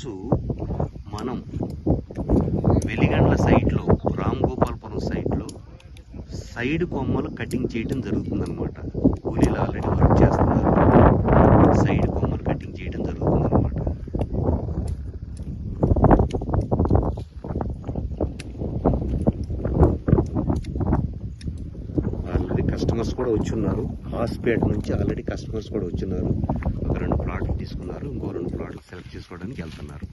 ఈరోజు మనం వెలిగండ్ల సైట్లో రామ్ గోపాల్పురం సైట్లో సైడ్ కొమ్మలు కటింగ్ చేయడం జరుగుతుందన్నమాట. కూలీలు ఆల్రెడీ వర్క్ చేస్తున్నారు. సైడ్ కొమ్మలు కటింగ్ చేయడం జరుగుతుందన్నమాట. ఆల్రెడీ కస్టమర్స్ కూడా వచ్చున్నారు. హాస్పేట్ నుంచి ఆల్రెడీ కస్టమర్స్ కూడా వచ్చున్నారు. ఒక రెండు ప్లాట్లు తీసుకున్నారు. ఇంకో రెండు చేసుకోవడానికి వెళ్తున్నారు.